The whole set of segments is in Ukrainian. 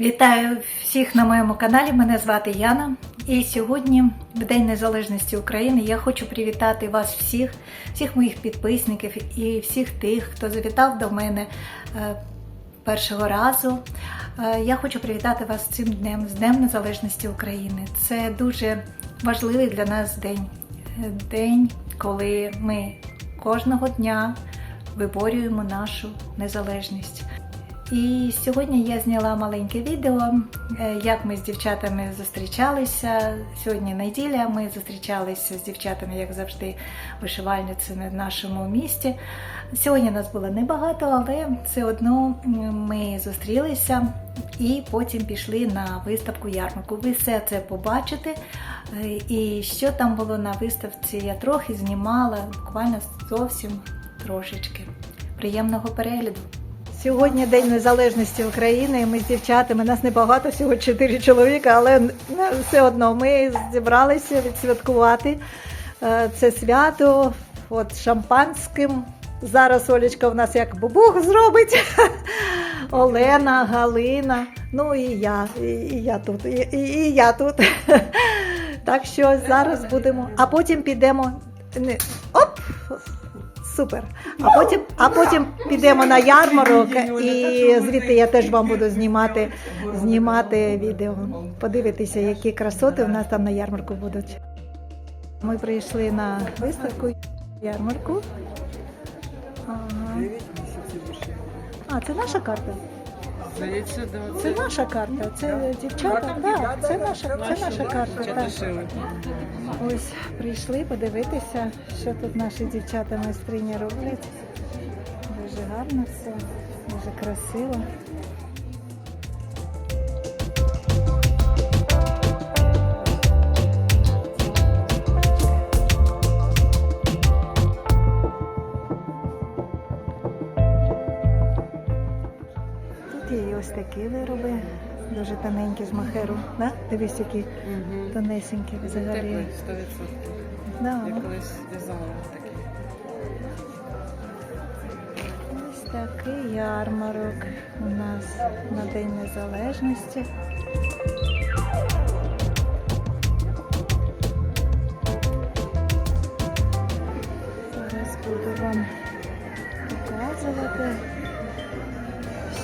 Вітаю всіх на моєму каналі. Мене звати Яна. І сьогодні, в День Незалежності України, я хочу привітати вас всіх, всіх моїх підписників і всіх тих, хто завітав до мене е, першого разу. Е, Я хочу привітати вас цим днем, з Днем Незалежності України. Це дуже важливий для нас день. Е, День, коли ми кожного дня виборюємо нашу незалежність. І сьогодні я зняла маленьке відео, е, як ми з дівчатами зустрічалися. Сьогодні неділя. Ми зустрічалися з дівчатами, як завжди, вишивальницями в нашому місті. Сьогодні нас було небагато, але все одно ми зустрілися і потім пішли на виставку ярмарку. Ви все це побачите. Е, І що там було на виставці, я трохи знімала, буквально зовсім трошечки. Приємного перегляду! Сьогодні День Незалежності України. Ми з дівчатами, нас небагато, всього 4 чоловіка, але ну, все одно ми зібралися відсвяткувати е, це свято от шампанським. Зараз Олечка в нас як бубух зробить. Олена, Галина, ну і я, і, і я тут, і, і, і я тут. Так що зараз будемо, а потім підемо. Оп! Супер. А потім, а потім підемо на ярмарок, і звідти я теж вам буду знімати, знімати відео. Подивитися, які красоти у нас там на ярмарку будуть. Ми прийшли на виставку ярмарку. Ага. А, це наша карта. Здається, да. Це наша карта. Це дівчата. Да, це наша, це наша карта. Так. Ось прийшли подивитися, що тут наші дівчата майстрині роблять. Дуже гарно все, дуже красиво. Такі вироби, дуже тоненькі з махеру. Да? Дивись, які Угу. тонесенькі взагалі. Теплі, 100%. Да. Я колись в'язала такі. Ось такий ярмарок у нас на День Незалежності.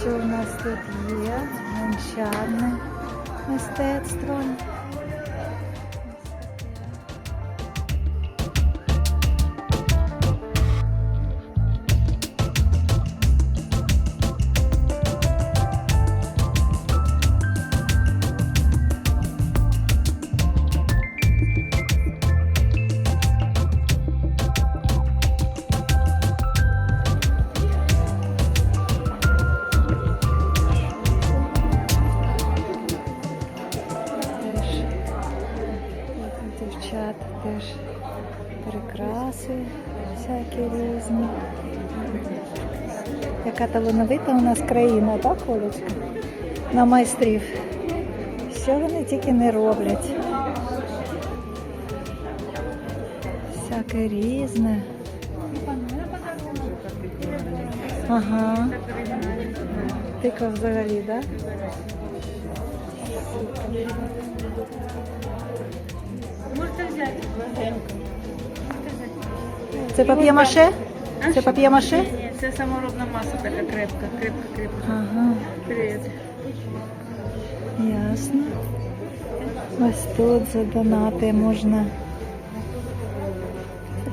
Що у нас тут є. Гончарне мистецтво. Яка талановита у нас країна, так, Олечка? На майстрів. Що вони тільки не роблять. Всяке різне. Ага. Тиква взагалі, так? Да? Це пап'є-маше? Це пап'є-маше? Це саморобна маса така крепка, крепка, крепка. Ага, Привіт. ясно. Ось тут за донати можна.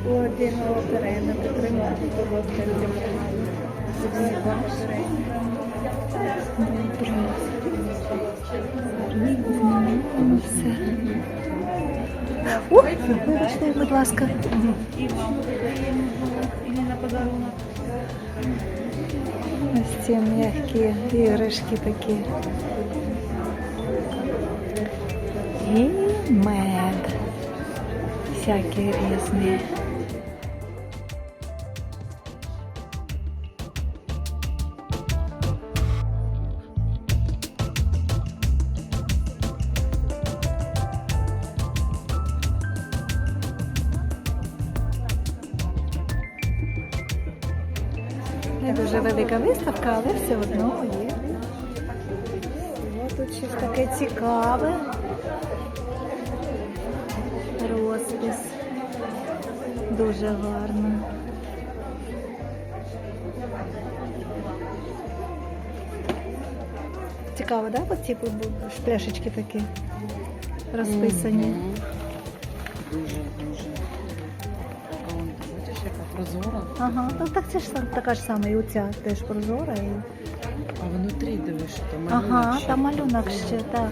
Було терена, підтримати, будь ласка, людям. Добре. О, вибачте, будь ласка. Подарунок. Ось ці м'які іграшки такі. І мед. Всякі різні. Дуже велика виставка, але все одно є. Тут щось таке цікаве. Розпис. Дуже гарно. Цікаво, да? Ось ці шпляшечки такі розписані. Дуже, прозора, Ага, ну так це ж сам- така ж сама, і оця теж прозора. І... а внутрі дивиш, що там Ага, малюнок ще. там малюнок ще, так.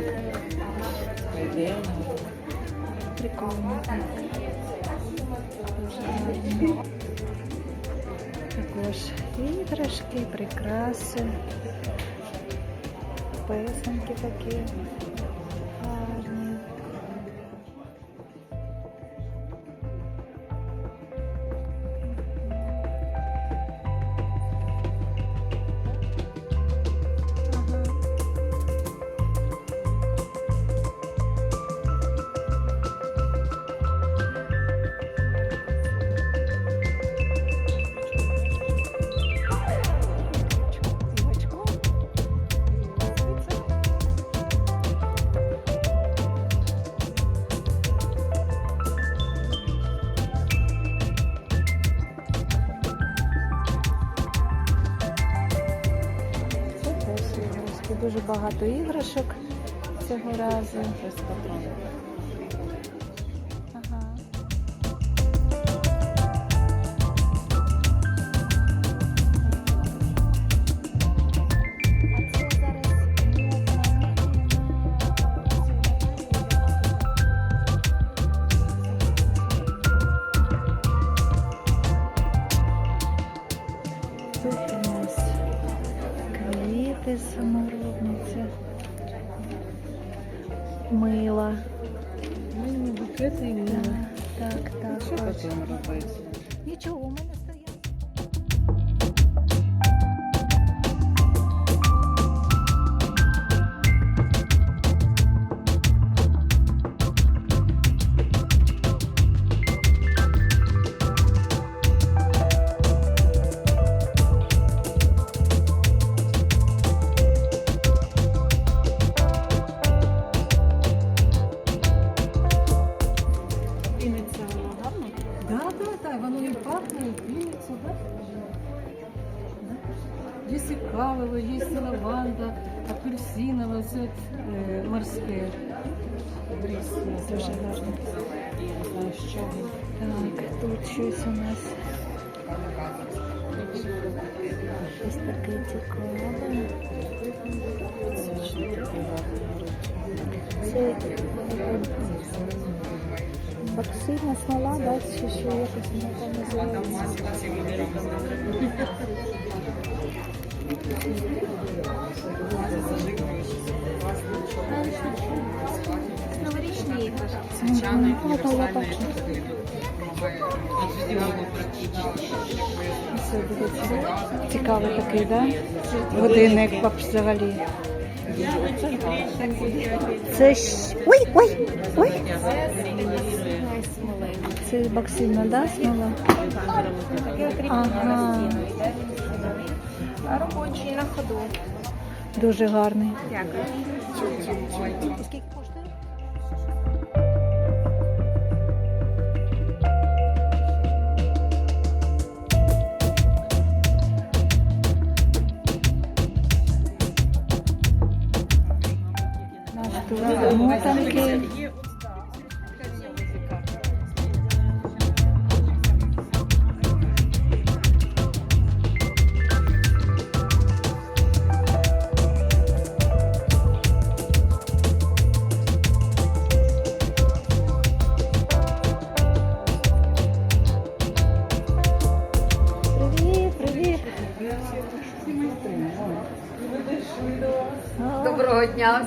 Прикольно. Також іграшки, прикраси, писанки такі багато іграшок цього разу. Квіти саморобниця, мила. Ну, букети і мила. Так, так, Що так. потім робити? Нічого, у мене і кавове, є і лаванда, апельсинове, це е, морське. Бріз Дуже гарно. Так, тут щось у нас. Щось таке цікаве. Це боксильна смола, да, чи що якось воно там називається. Бачу. Допомагає Це дивіться. Цікавий такий, да? Годинник взагалі. Це ж. Ой, ой, ой. Це боксильна, да, смола? Ага. Робочий на ходу. Дуже гарний. Дякую. Скільки коштує?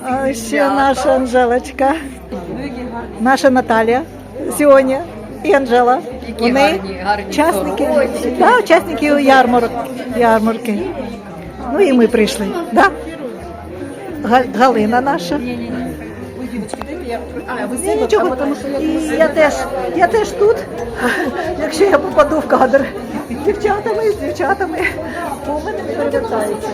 А ще наша Анжелочка, наша Наталія сьогодні і Анжела. Вони учасники, да, учасники ярмарок, ярмарки. Ну і ми прийшли. Да? Галина наша. Ні, нічого, і я теж, я теж тут, якщо я попаду в кадр дівчатами, з дівчатами, бо мене не перевертається.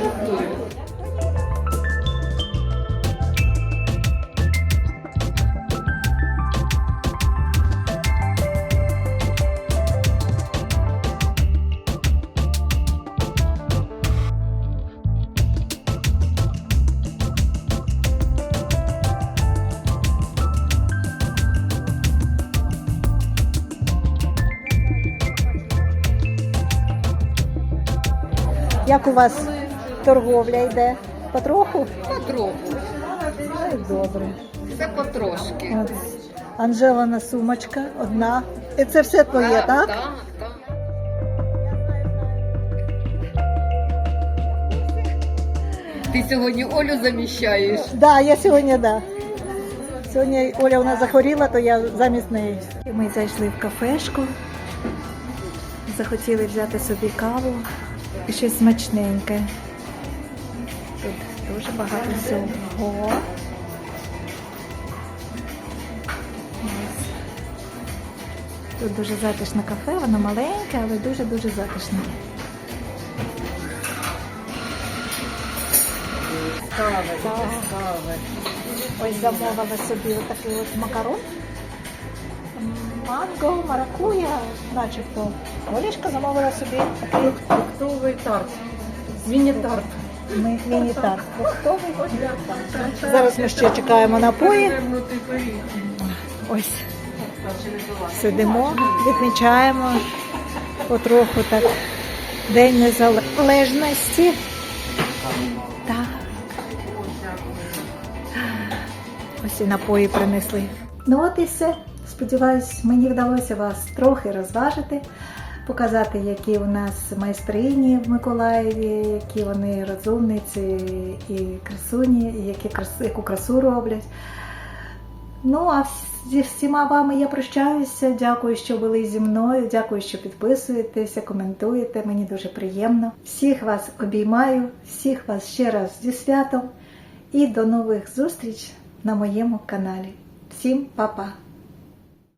Як у вас торговля йде? Потроху? Потроху. Добре. Все потрошки. От. Анжелана сумочка одна. І це все твоє, так? Так, так. Ти сьогодні Олю заміщаєш. Да, я сьогодні, да. Сьогодні Оля у нас захворіла, то я замість неї. Ми зайшли в кафешку, захотіли взяти собі каву і щось смачненьке. Тут дуже багато всього. Тут дуже затишне кафе, воно маленьке, але дуже-дуже затишне. Ось замовила собі отакий от макарон. Манго, маракуя, начебто. Олішка замовила собі такий Фруктовий тарт. Міні-тарт. ми- міні-тарт. Фруктовий. Зараз ми ще чекаємо напої. Ось сидимо, відмічаємо потроху так День Незалежності. Так. Ось і напої принесли. Ну от і все. Сподіваюсь, мені вдалося вас трохи розважити, показати, які у нас майстрині в Миколаєві, які вони розумниці і красуні, і які яку красу роблять. Ну, а зі всіма вами я прощаюся. Дякую, що були зі мною. Дякую, що підписуєтеся, коментуєте. Мені дуже приємно. Всіх вас обіймаю, всіх вас ще раз зі святом і до нових зустріч на моєму каналі. Всім па-па!